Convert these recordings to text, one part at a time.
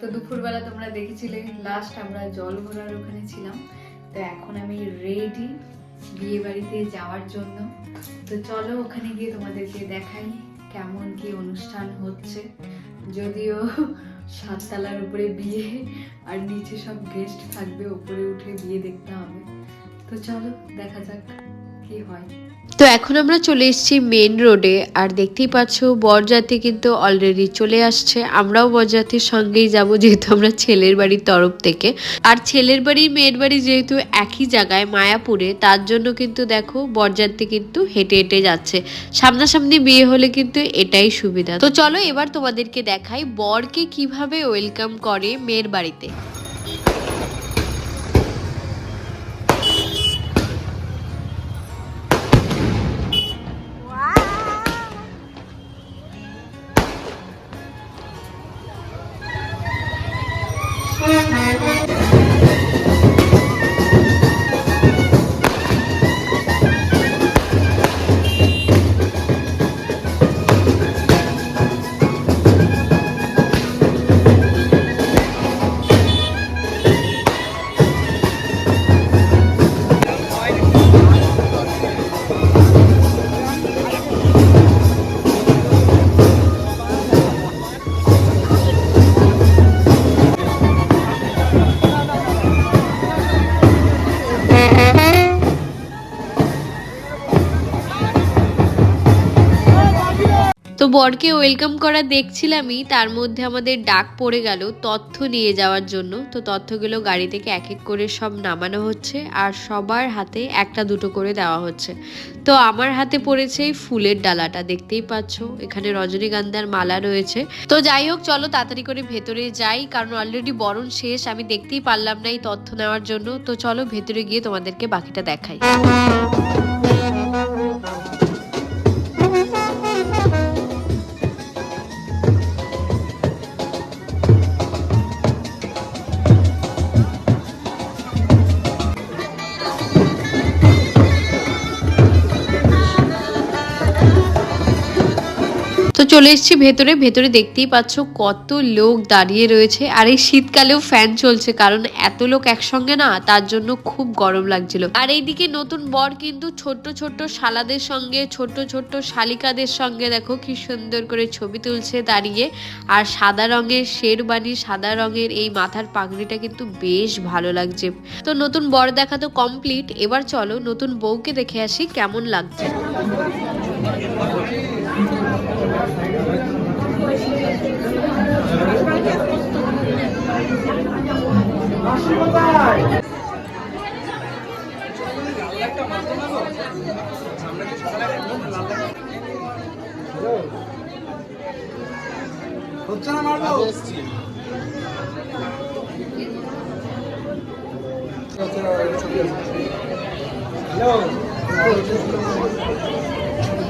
তো দুপুরবেলা তোমরা দেখেছিলে লাস্ট আমরা জল ভরার ওখানে ছিলাম। তো এখন আমি রেডি বিয়ে বাড়িতে যাওয়ার জন্য। তো চলো ওখানে গিয়ে তোমাদেরকে দেখাই কেমন কি অনুষ্ঠান হচ্ছে। যদিও সাততলার উপরে বিয়ে, আর নিচে সব গেস্ট থাকবে, উপরে উঠে বিয়ে দেখতে হবে। তো চলো দেখা যাক কি হয়। তো এখন আমরা চলে এসেছি মেন রোডে আর দেখতেই পাচ্ছ বরযাত্রী কিন্তু অলরেডি চলে আসছে। আমরাও বরযাত্রীর সঙ্গেই যাব, যেহেতু আমরা ছেলের বাড়ির তরফ থেকে। আর ছেলের বাড়ি, মেয়ের বাড়ি যেহেতু একই জায়গায়, মায়াপুরে, তার জন্য কিন্তু দেখো বরযাত্রী কিন্তু হেঁটে হেঁটে যাচ্ছে। সামনাসামনি বিয়ে হলে কিন্তু এটাই সুবিধা। তো চলো এবার তোমাদেরকে দেখাই বরকে কীভাবে ওয়েলকাম করে মেয়ের বাড়িতে। তো বরকে ওয়েলকাম করা দেখছিলামই, তার মধ্যে আমাদের ডাক পড়ে গেল তথ্য নিয়ে যাওয়ার জন্য। তো তথ্যগুলো গাড়ি থেকে এক এক করে সব নামানো হচ্ছে আর সবার হাতে একটা দুটো করে দেওয়া হচ্ছে। তো আমার হাতে পড়েছে এই ফুলের ডালাটা, দেখতেই পাচ্ছ। এখানে রজনীগন্ধার মালা রয়েছে। তো যাই হোক, চলো তাড়াতাড়ি করে ভেতরে যাই, কারণ অলরেডি বরণ শেষ, আমি দেখতেই পারলাম না এই তথ্য নেওয়ার জন্য। তো চলো ভেতরে গিয়ে তোমাদেরকে বাকিটা দেখাই। চলে এসেছি ভেতরে। ভেতরে দেখতেই পাচ্ছ কত লোক দাঁড়িয়ে রয়েছে। আর এই শীতকালেও ফ্যান চলছে, কারণ এত লোক একসঙ্গে না, তার জন্য খুব গরম লাগছিল। আর এইদিকে নতুন বর কিন্তু ছোট্ট ছোট্ট শালাদের সঙ্গে, ছোট্ট ছোট্ট শালিকাদের সঙ্গে দেখো কি সুন্দর করে ছবি তুলছে দাঁড়িয়ে। আর সাদা রঙের শেরবানি, সাদা রঙের এই মাথার পাগড়িটা কিন্তু বেশ ভালো লাগছে। তো নতুন বর দেখা তো কমপ্লিট এবার চলো নতুন বউকে দেখে আসি কেমন লাগছে। হচ্ছে না মারবো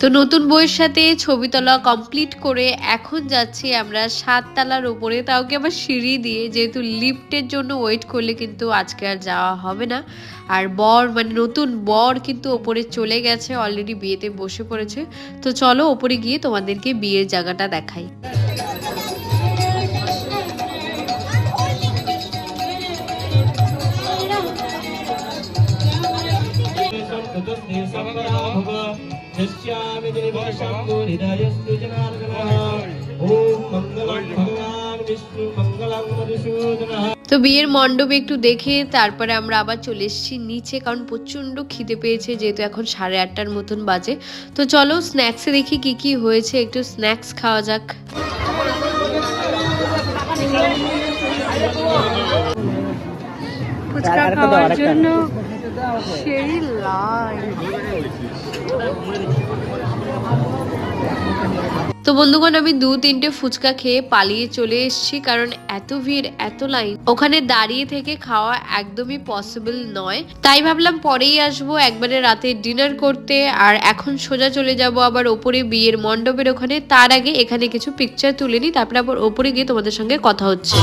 তো নতুন বইয়ের সাথে ছবি তোলা কমপ্লিট করে এখন যাচ্ছি আমরা সাততলার উপরে। তাও কি আবার সিঁড়ি দিয়ে? যেহেতু লিফটের জন্য ওয়েট করলে কিন্তু আজকে আর যাওয়া হবে না। আর বর মানে নতুন বর কিন্তু ওপরে চলে গেছে অলরেডি বিয়েতে বসে পড়েছে। তো চলো ওপরে গিয়ে তোমাদেরকে বিয়ের জায়গাটা দেখাই। यस्यामि दिवशम्भो हृदयस्तु जनार्दनः ॐ मङ्गलं भगवान् विष्णु मङ्गलं मधुसूदनः তো বিয়ের মণ্ডপে একটু দেখে তারপরে আমরা আবার চলে এসেছি নিচে কারণ প্রচণ্ড খিদে পেয়েছে যেহেতু এখন সাড়ে আটটার মতন বাজে তো চলো স্ন্যাক্সে দেখি কি কি হয়েছে একটু স্ন্যাক্স খাওয়া যাক ফুচকা খাওয়ার জন্য সেই লাইন তো বন্ধুগণ আমি দু তিনটে ফুচকা খেয়ে পালিয়ে চলে এসেছি কারণ এত ভিড় এত লাইন ওখানে দাঁড়িয়ে থেকে খাওয়া একদমই পসিবল নয় তাই ভাবলাম পরেই আসব একবারে রাতে ডিনার করতে আর এখন সোজা চলে যাব আবার ওপরে বিয়ের মণ্ডপের ওখানে তার আগে এখানে কিছু পিকচার তুলে নিই তারপরে আবার ওপরে গিয়ে তোমাদের সঙ্গে কথা হচ্ছে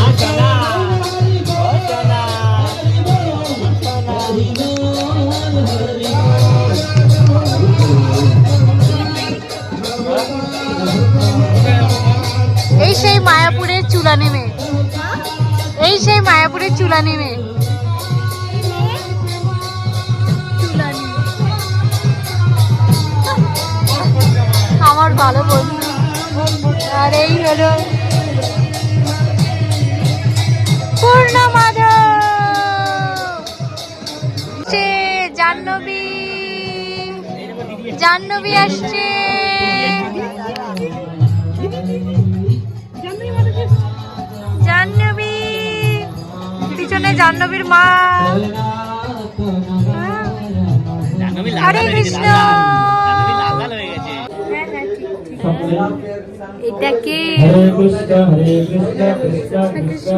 চুলা নেমে এই সেই মায়াপুরের চুলা নেমে আমার ভালো বন্ধু। আর এই হলো পূর্ণ মাধব। জাহ্নবী। জাহ্নবী আসছে। পিছনে জাহ্নবীর মা। হরে কৃষ্ণ। এটা কে? হরে কৃষ্ণ হরে কৃষ্ণ কৃষ্ণ কৃষ্ণ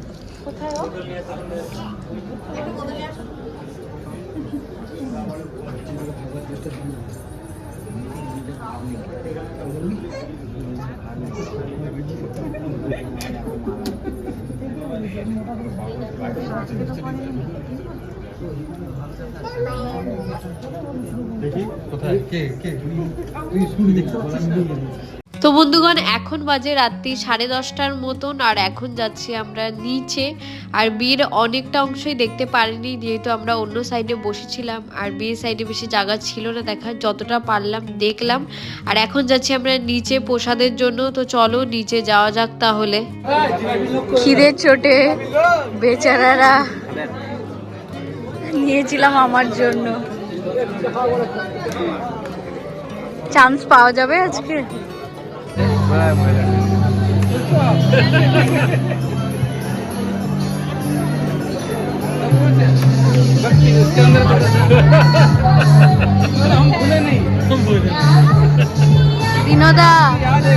পয়সা আমি বলে দিচ্ছি কিন্তু আপনার তো বন্ধুগণ, এখন বাজে রাত্রি সাড়ে দশটার মতন, আর এখন যাচ্ছি আমরা নিচে। আর বিয়ের অনেকটা অংশই দেখতে পারিনি, যেহেতু আমরা অন্য সাইডে বসেছিলাম, আর বিয়ের সাইডে বেশি জায়গা ছিল না দেখার যতটা পারলাম দেখলাম। আর এখন যাচ্ছি আমরা নিচে প্রসাদের জন্য, তো চলো নিচে যাওয়া যাক তাহলে। খিদের চোটে বেচারারা নিয়েছিলাম আমার জন্য। চান্স পাওয়া যাবে আজকে? Bravo, बाकी उसके अंदर हम भूले नहीं हम भूले विनोदा याद है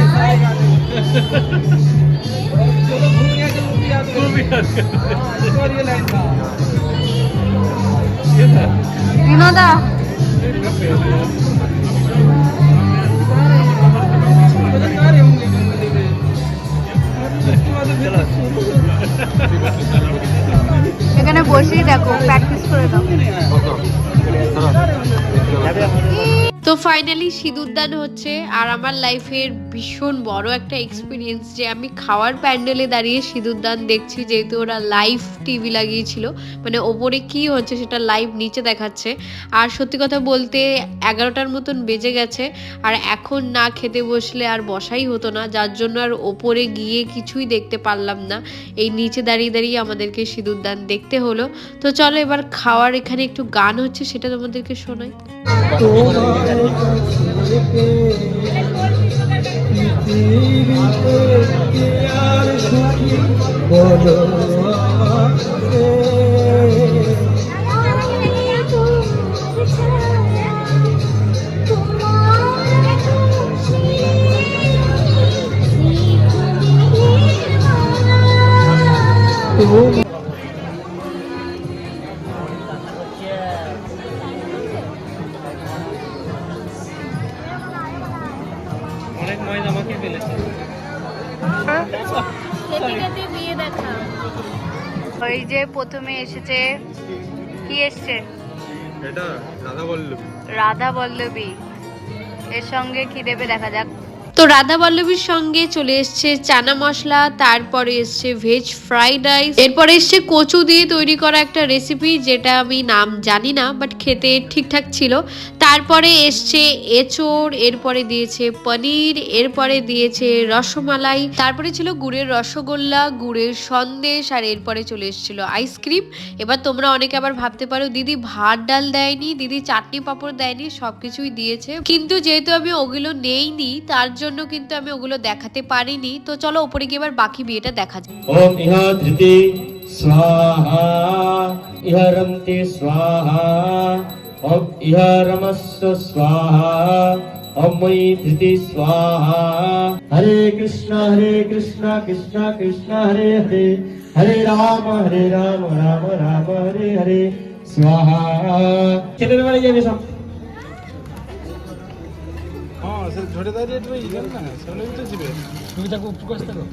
विनोदा ফাইনালি সিঁদুরদান হচ্ছে, আর আমার লাইফের ভীষণ বড় একটা এক্সপিরিয়েন্স যে আমি খাওয়ার প্যান্ডেলে দাঁড়িয়ে সিঁদুরদান দেখছি, যেহেতু ওরা লাইভ টিভি লাগিয়েছিল। মানে ওপরে কি হচ্ছে সেটা লাইভ নিচে দেখাচ্ছে। আর সত্যি কথা বলতে এগারোটার মতন বেজে গেছে, আর এখন না খেতে বসলে আর বসাই হতো না, যার জন্য আর ওপরে গিয়ে কিছুই দেখতে পারলাম না। এই নিচে দাঁড়িয়ে দাঁড়িয়ে আমাদেরকে সিঁদুরদান দেখতে হলো। তো চলো এবার খাওয়ার এখানে একটু গান হচ্ছে, সেটা তোমাদেরকে শোনাই। থেকে পৃথিবীতে আর সুখী বলো। ওই যে প্রথমে এসেছে কি এসছে? এটা রাধা বলল রাধা বল্লবী এর সঙ্গে কি দেবে দেখা যাক। তো রাধা বল্লভীর সঙ্গে চলে এসছে চানা মশলা, তারপরে এসছে ভেজ ফ্রাইড রাইস এরপরে এসছে কচু দিয়ে তৈরি করা একটা রেসিপি যেটা আমি নাম জানি না বাট খেতে ঠিকঠাক ছিল। তারপরে এসছে এচোড়, এরপরে দিয়েছে পনির, এরপরে দিয়েছে রসমালাই, তারপরে ছিল গুড়ের রসগোল্লা, গুড়ের সন্দেশ, আর এরপরে চলে এসেছিল আইসক্রিম এবার তোমরা অনেকে আবার ভাবতে পারো, দিদি ভাত, ডাল দেয়নি, দিদি চাটনি, পাঁপড় দেয়নি, সবকিছুই দিয়েছে। কিন্তু যেহেতু আমি ওগুলো নেইনি, তার জন্য জন্য কিন্তু আমি ওগুলো দেখাতে পারিনি। তো চলো ওপরে গিয়ে এবার বাকি বিয়েটা দেখা যাক। ওম ইহা ধৃতি স্বাহা ইহা রমতে স্বাহা ওম ইহা রমস্য স্বাহা ওম মই ধৃতি স্বাহা। হরে কৃষ্ণ হরে কৃষ্ণ কৃষ্ণ কৃষ্ণ হরে হরে। হরে রাম হরে রাম রাম রাম হরে হরে। স্বাহা। ছেলের যে বিষয় আসলে ঝড়ে দাঁড়িয়ে একটু ইয়ে না সামনে তো যাবে তুমি তাকে উপর করতে দাও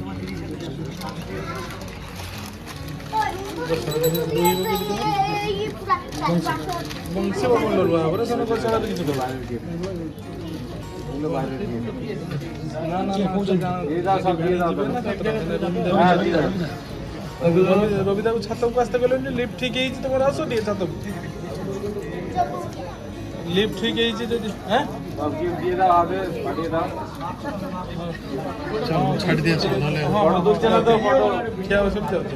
বংশী বাবু লোলবা ওরা সামনে তো চালা দিছি তো বাইরে গিয়ে না না না সব দিয়ে দাও হ্যাঁ দিয়ে দাও রবিদাবু ছাতকু আসতে গেলে লিফ্ট ঠিক হয়েছে তোমার আসো নিয়ে ছাতকু লিফ্ট ঠিক হয়েছে যদি হ্যাঁ? ছাড়ি দিয়েছে নাহলে খেয়া অসুবিধা হচ্ছে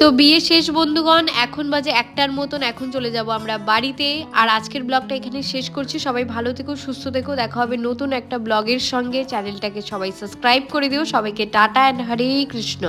তো বিয়ে শেষ বন্ধুগণ, এখন বাজে একটার মতন, এখন চলে যাব আমরা বাড়িতে। আর আজকের ব্লগটা এখানে শেষ করছি। সবাই ভালো থেকো, সুস্থ থেকো। দেখা হবে নতুন একটা ব্লগের সঙ্গে। চ্যানেলটাকে সবাই সাবস্ক্রাইব করে দিও। সবাইকে টাটা অ্যান্ড হরে কৃষ্ণ।